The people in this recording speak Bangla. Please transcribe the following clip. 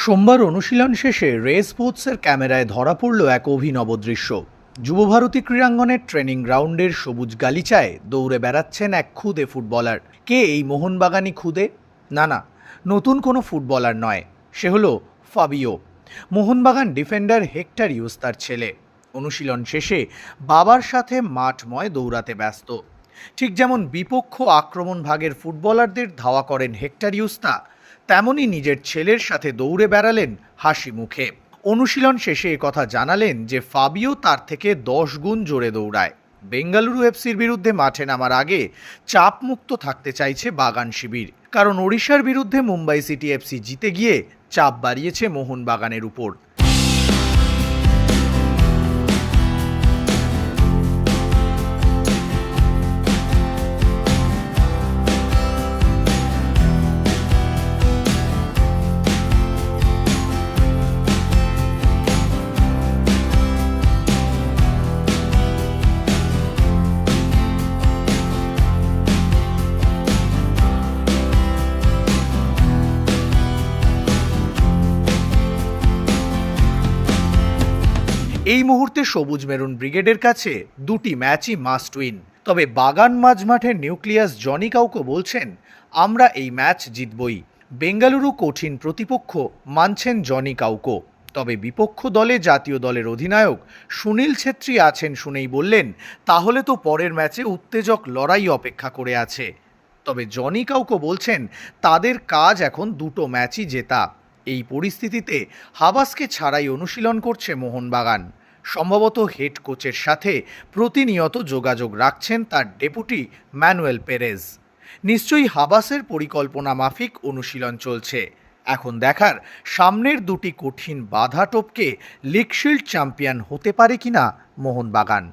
সোমবার অনুশীলন শেষে রে স্পোর্টসের ক্যামেরায় ধরা পড়ল এক অভিনব দৃশ্য। যুবভারতী ক্রীড়াঙ্গনের ট্রেনিং গ্রাউন্ডের সবুজ গালিচায় দৌড়ে বেড়াচ্ছেন এক খুদে ফুটবলার। কে এই মোহনবাগানি খুদে না না, নতুন কোনো ফুটবলার নয়, সে হলো Fabio. Mohun Bagan defender Hector Yuste তার ছেলে। অনুশীলন শেষে বাবার সাথে মাঠময় দৌড়াতে ব্যস্ত। ঠিক যেমন বিপক্ষ আক্রমণ ভাগের ফুটবলারদের ধাওয়া করেন হেক্টর ইউস্তা তেমনই নিজের ছেলের সাথে দৌড়ে বেড়ালেন হাসি মুখে। অনুশীলন শেষে কথা জানালেন যে, ফাবিও তার থেকে দশ গুণ জোরে দৌড়ায়। বেঙ্গালুরু এফসির বিরুদ্ধে মাঠে নামার আগে চাপমুক্ত থাকতে চাইছে বাগান শিবির। কারণ ওড়িশার বিরুদ্ধে মুম্বাই সিটি এফসি জিতে গিয়ে চাপ বাড়িয়েছে মোহনবাগানের উপর। এই মুহূর্তে সবুজ মেরুন ব্রিগেডের কাছে দুটি ম্যাচই মাস্ট উইন তবে বাগান মাঝমাঠের নিউক্লিয়াস জনি কাউকে বলছেন, আমরা এই ম্যাচ জিতবই। বেঙ্গালুরু কঠিন প্রতিপক্ষ মানছেন জনি কাউকো। তবে বিপক্ষ দলে জাতীয় দলের অধিনায়ক সুনীল ছেত্রী আছেন শুনেই বললেন, তাহলে তো পরের ম্যাচে উত্তেজক লড়াই অপেক্ষা করে আছে। তবে জনি কাউকো বলছেন, তাদের কাজ এখন দুটো ম্যাচই জেতা। এই পরিস্থিতিতে হাবাসকে ছাড়াই অনুশীলন করছে মোহনবাগান। সম্ভবত হেড কোচের সাথে প্রতিনিয়ত যোগাযোগ রাখছেন তার ডেপুটি ম্যানুয়েল পেরেজ। নিশ্চয়ই হাবাসের পরিকল্পনা মাফিক অনুশীলন চলছে। এখন দেখার সামনের দুটি কঠিন বাধা টপকে লিগশিল্ড চ্যাম্পিয়ন হতে পারে কিনা মোহনবাগান।